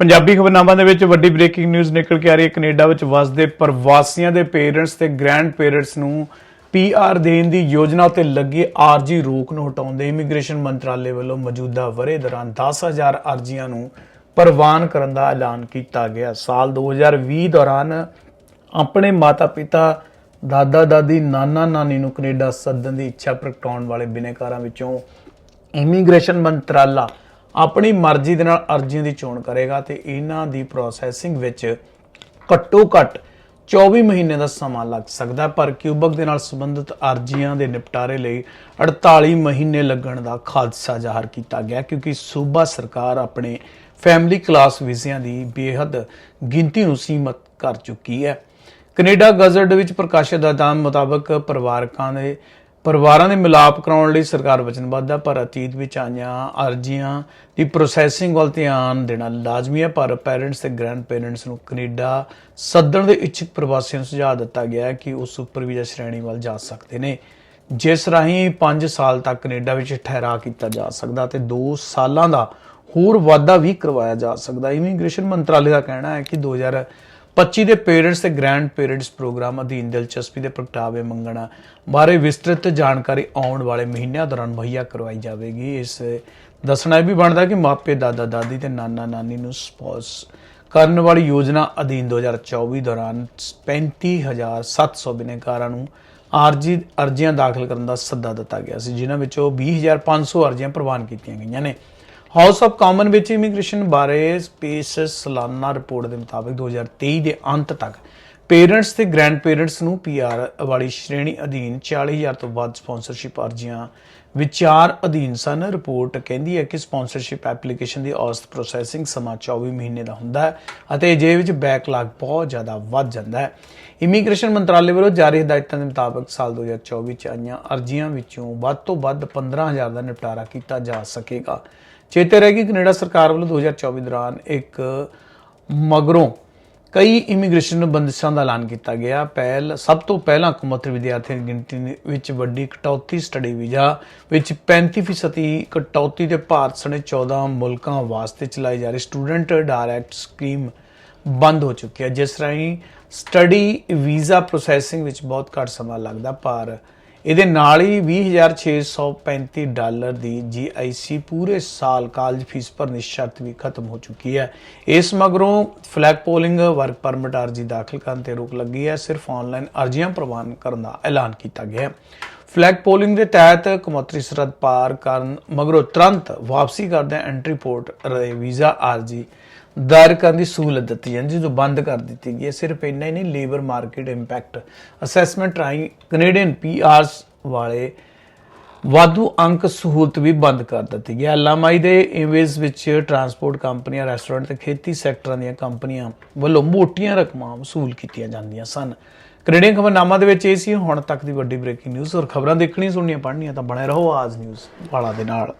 ਪੰਜਾਬੀ ਖਬਰਨਾਮਾ ਦੇ ਵਿੱਚ ਵੱਡੀ ਬ੍ਰੇਕਿੰਗ ਨਿਊਜ਼ ਨਿਕਲ ਕੇ ਆ ਰਹੀ ਹੈ। ਕੈਨੇਡਾ ਵਿੱਚ ਵਸਦੇ ਪ੍ਰਵਾਸੀਆਂ ਦੇ ਪੇਰੈਂਟਸ ਤੇ ਗ੍ਰੈਂਡ ਪੇਰੈਂਟਸ ਨੂੰ ਪੀਆਰ ਦੇਣ ਦੀ ਯੋਜਨਾ ਉੱਤੇ ਲੱਗੀ ਆਰਜੀ ਰੋਕ ਨੂੰ ਹਟਾਉਂਦੇ ਇਮੀਗ੍ਰੇਸ਼ਨ ਮੰਤਰਾਲੇ ਵੱਲੋਂ ਮੌਜੂਦਾ ਵਰੇ ਦੌਰਾਨ 10000 ਅਰਜ਼ੀਆਂ ਨੂੰ ਪ੍ਰਵਾਨ ਕਰਨ ਦਾ ਐਲਾਨ ਕੀਤਾ ਗਿਆ। ਸਾਲ 2020 ਦੌਰਾਨ ਆਪਣੇ ਮਾਤਾ-ਪਿਤਾ ਦਾਦਾ ਦਾਦੀ ਨਾਨਾ ਨਾਨੀ ਨੂੰ ਕੈਨੇਡਾ ਸੱਦਣ ਦੀ ਇੱਛਾ ਪ੍ਰਗਟਾਉਣ ਵਾਲੇ ਬਿਨੇਕਾਰਾਂ ਵਿੱਚੋਂ ਇਮੀਗ੍ਰੇਸ਼ਨ ਮੰਤਰਾਲਾ ਆਪਣੀ ਮਰਜ਼ੀ ਦੇ ਨਾਲ ਅਰਜ਼ੀਆਂ ਦੀ ਚੋਣ ਕਰੇਗਾ ਤੇ ਇਹਨਾਂ ਦੀ ਪ੍ਰੋਸੈਸਿੰਗ ਵਿੱਚ ਘੱਟੋ ਘੱਟ 24 ਮਹੀਨੇ ਦਾ ਸਮਾਂ ਲੱਗ ਸਕਦਾ ਪਰ ਕਿਊਬਕ ਦੇ ਨਾਲ ਸੰਬੰਧਿਤ ਅਰਜ਼ੀਆਂ ਦੇ ਨਿਪਟਾਰੇ ਲਈ 48 ਮਹੀਨੇ ਲੱਗਣ ਦਾ ਖਾਦਸਾ ਜ਼ਾਹਰ ਕੀਤਾ ਗਿਆ ਕਿਉਂਕਿ ਸੂਬਾ ਸਰਕਾਰ ਆਪਣੇ ਫੈਮਿਲੀ ਕਲਾਸ ਵੀਜ਼ਿਆਂ ਦੀ ਬੇਹੱਦ ਗਿਣਤੀ ਨੂੰ ਸੀਮਤ ਕਰ ਚੁੱਕੀ ਹੈ। ਕੈਨੇਡਾ ਗਜ਼ਟ ਵਿੱਚ ਪ੍ਰਕਾਸ਼ਿਤ ਆਦਾਨ ਮੁਤਾਬਕ ਪਰਿਵਾਰਕਾਂ ਦੇ ਪਰਿਵਾਰਾਂ ਦੇ ਮਿਲਾਪ ਕਰਾਉਣ ਲਈ ਸਰਕਾਰ ਵਚਨਬੱਧ ਹੈ ਪਰ ਅਤੀਤ ਵਿੱਚ ਆਈਆਂ ਅਰਜ਼ੀਆਂ ਦੀ ਪ੍ਰੋਸੈਸਿੰਗ ਵੱਲ ਧਿਆਨ ਦੇਣਾ ਲਾਜ਼ਮੀ ਹੈ ਪਰ ਪੈਰੈਂਟਸ ਤੇ ਗ੍ਰੈਂਡ ਪੈਰੈਂਟਸ ਨੂੰ ਕੈਨੇਡਾ ਸੱਦਣ ਦੇ ਇੱਛੁਕ ਪ੍ਰਵਾਸੀਆਂ ਨੂੰ ਸੁਝਾਅ ਦਿੱਤਾ ਗਿਆ ਹੈ ਕਿ ਉਹ ਸੁਪਰ ਵੀਜ਼ਾ ਸ਼੍ਰੇਣੀ ਵੱਲ ਜਾ ਸਕਦੇ ਨੇ। ਜਿਸ ਰਾਹੀਂ 5 ਸਾਲ ਤੱਕ ਕੈਨੇਡਾ ਵਿੱਚ ਠਹਿਰਾ ਕੀਤਾ ਜਾ ਸਕਦਾ ਤੇ 2 ਸਾਲਾਂ ਦਾ ਹੋਰ ਵਾਧਾ ਵੀ ਕਰਵਾਇਆ ਜਾ ਸਕਦਾ। ਇਮੀਗ੍ਰੇਸ਼ਨ ਮੰਤਰਾਲੇ ਦਾ ਕਹਿਣਾ ਹੈ ਕਿ 2025 ਦੇ ਪੇਰੈਂਟਸ ਤੇ ਗ੍ਰੈਂਡ ਪੇਰੈਂਟਸ ਪ੍ਰੋਗਰਾਮ ਅਧੀਨ ਦਿਲਚਸਪੀ ਦੇ ਪ੍ਰਗਟਾਵੇ ਮੰਗਣਾ ਬਾਰੇ ਵਿਸਤ੍ਰਿਤ ਜਾਣਕਾਰੀ ਆਉਣ ਵਾਲੇ ਮਹੀਨਿਆਂ ਦੌਰਾਨ ਮੁਹੱਈਆ ਕਰਵਾਈ ਜਾਵੇਗੀ। ਇਸ ਦੱਸਣਾ ਇਹ ਵੀ ਬਣਦਾ ਕਿ ਮਾਪੇ, ਦਾਦਾ, ਦਾਦੀ ਤੇ ਨਾਨਾ, ਨਾਨੀ ਨੂੰ ਸਪੌਂਸ ਕਰਨ ਵਾਲੀ ਯੋਜਨਾ ਅਧੀਨ 2024 ਦੌਰਾਨ 35700 ਬਿਨੇਕਾਰਾਂ ਨੂੰ ਆਰਜੀ, ਅਰਜ਼ੀਆਂ ਦਾਖਲ ਕਰਨ ਦਾ ਸੱਦਾ ਦਿੱਤਾ ਗਿਆ ਸੀ, ਜਿਨ੍ਹਾਂ ਵਿੱਚੋਂ 20500 ਅਰਜ਼ੀਆਂ ਪ੍ਰਵਾਨ ਕੀਤੀਆਂ ਗਈਆਂ ਨੇ। ਹਾਊਸ ਆਫ ਕਾਮਨ ਵਿੱਚ ਇਮੀਗ੍ਰੇਸ਼ਨ ਬਾਰੇ ਸਪੇਸ ਸਾਲਾਨਾ ਰਿਪੋਰਟ ਦੇ ਮੁਤਾਬਕ 2023 ਦੇ ਅੰਤ ਤੱਕ ਪੇਰੈਂਟਸ ਤੇ ਗ੍ਰੈਂਡ ਪੇਰੈਂਟਸ ਨੂੰ ਪੀਆਰ ਵਾਲੀ ਸ਼੍ਰੇਣੀ ਅਧੀਨ 40000 ਤੋਂ ਵੱਧ ਸਪਾਂਸਰਸ਼ਿਪ ਅਰਜ਼ੀਆਂ ਵਿਚਾਰ ਅਧੀਨ ਸਨ। ਰਿਪੋਰਟ ਕਹਿੰਦੀ ਹੈ ਕਿ ਸਪਾਂਸਰਸ਼ਿਪ ਐਪਲੀਕੇਸ਼ਨ ਦੀ ਔਸਤ ਪ੍ਰੋਸੈਸਿੰਗ ਸਮਾਂ 24 ਮਹੀਨੇ ਦਾ ਹੁੰਦਾ ਹੈ ਅਤੇ ਜੇ ਵਿੱਚ ਬੈਕਲਾਗ ਬਹੁਤ ਜ਼ਿਆਦਾ ਵੱਧ ਜਾਂਦਾ ਹੈ। ਇਮੀਗ੍ਰੇਸ਼ਨ ਮੰਤਰਾਲੇ ਵੱਲੋਂ ਜਾਰੀ ਹਦਾਇਤਾਂ ਦੇ ਮੁਤਾਬਕ ਸਾਲ 2024 ਚ ਆਈਆਂ ਅਰਜ਼ੀਆਂ ਵਿੱਚੋਂ ਵੱਧ ਤੋਂ ਵੱਧ 15000 ਦਾ ਨਿਪਟਾਰਾ ਕੀਤਾ ਜਾ ਸਕੇਗਾ। ਚੇਤੇ ਰਹੇ ਕਿ ਕੈਨੇਡਾ ਸਰਕਾਰ ਵੱਲੋਂ 2024 ਦੌਰਾਨ ਇੱਕ ਮਗਰੋਂ ਕਈ ਇਮੀਗ੍ਰੇਸ਼ਨ ਬੰਦਿਸ਼ਾਂ ਦਾ ਐਲਾਨ ਕੀਤਾ ਗਿਆ। ਪਹਿਲ, ਸਭ ਤੋਂ ਪਹਿਲਾਂ ਕੌਮਾਂਤਰੀ ਵਿਦਿਆਰਥੀਆਂ ਦੀ ਗਿਣਤੀ ਵਿੱਚ ਵੱਡੀ ਕਟੌਤੀ ਸਟੱਡੀ ਵੀਜ਼ਾ ਵਿੱਚ 35% ਕਟੌਤੀ ਤੇ ਭਾਰਤ ਸਣੇ 14 ਮੁਲਕਾਂ ਵਾਸਤੇ ਚਲਾਈ ਜਾ ਰਹੀ ਸਟੂਡੈਂਟ ਡਾਇਰੈਕਟ ਸਕੀਮ ਬੰਦ ਹੋ ਚੁੱਕੀ ਹੈ। ਜਿਸ ਰਾਹੀਂ ਸਟੱਡੀ ਵੀਜ਼ਾ ਪ੍ਰੋਸੈਸਿੰਗ ਵਿੱਚ ਬਹੁਤ ਘੱਟ ਸਮਾਂ ਲੱਗਦਾ, ਪਰ ਇਹਦੇ ਨਾਲ ਹੀ 20635 ਡਾਲਰ ਦੀ GIC ਪੂਰੇ ਸਾਲ ਕਾਲਜ ਫੀਸ ਭਰਨੀ ਸ਼ਰਤ ਵੀ ਖਤਮ ਹੋ ਚੁੱਕੀ ਹੈ। ਇਸ ਮਗਰੋਂ ਫਲੈਗ ਪੋਲਿੰਗ ਵਰਕ ਪਰਮਿਟ ਅਰਜ਼ੀ ਦਾਖਲ ਕਰਨ ਤੇ ਰੋਕ ਲੱਗੀ ਹੈ। ਸਿਰਫ ਆਨਲਾਈਨ ਅਰਜ਼ੀਆਂ ਪ੍ਰਵਾਨ ਕਰਨ ਦਾ ਐਲਾਨ ਕੀਤਾ ਗਿਆ ਹੈ। ਫਲੈਗ ਪੋਲਿੰਗ ਦੇ ਤਹਿਤ ਕਮਤਰੀ ਸਰਹੱਦ ਪਾਰ ਕਰਨ ਮਗਰੋਂ ਤੁਰੰਤ ਵਾਪਸੀ ਕਰਦਿਆਂ ਐਂਟਰੀ ਪੋਰਟ ਦੇ ਵੀਜ਼ਾ ਅਰਜ਼ੀ ਦਾਇਰ ਕਰਨ ਦੀ ਸਹੂਲਤ ਦਿੱਤੀ ਜਾਂਦੀ ਜੋ ਬੰਦ ਕਰ ਦਿੱਤੀ ਗਈ ਹੈ। ਸਿਰਫ ਇੰਨਾ ਹੀ ਨਹੀਂ ਲੇਬਰ ਮਾਰਕੀਟ ਇੰਪੈਕਟ ਅਸੈਸਮੈਂਟ ਰਾਹੀਂ ਕੈਨੇਡੀਅਨ ਪੀਆਰਸ ਵਾਲੇ ਵਾਧੂ ਅੰਕ ਸਹੂਲਤ ਵੀ ਬੰਦ ਕਰ ਦਿੱਤੀ ਗਈ ਹੈ। ਐਲਐਮਆਈ ਦੇ ਇਮੇਜ ਵਿੱਚ ਟਰਾਂਸਪੋਰਟ ਕੰਪਨੀਆਂ ਰੈਸਟੋਰੈਂਟ ਤੇ ਖੇਤੀ ਸੈਕਟਰਾਂ ਦੀਆਂ ਕੰਪਨੀਆਂ ਵੱਲੋਂ ਮੋਟੀਆਂ ਰਕਮਾਂ ਵਸੂਲ ਕੀਤੀਆਂ ਜਾਂਦੀਆਂ ਸਨ। ਕੈਨੇਡੀਅਨ ਖਬਰਨਾਮਾ ਦੇ ਵਿੱਚ ਇਹ ਸੀ, ਹੁਣ ਤੱਕ ਦੀ ਵੱਡੀ ਬ੍ਰੇਕਿੰਗ ਨਿਊਜ਼ ਔਰ ਖਬਰਾਂ ਦੇਖਣੀ ਸੁਣਨੀਆਂ, ਪੜ੍ਹਨੀਆਂ ਤਾਂ ਬਣੇ ਰਹੋ ਆਜ ਨਿਊਜ਼ ਵਾਲਾ ਦੇ ਨਾਲ।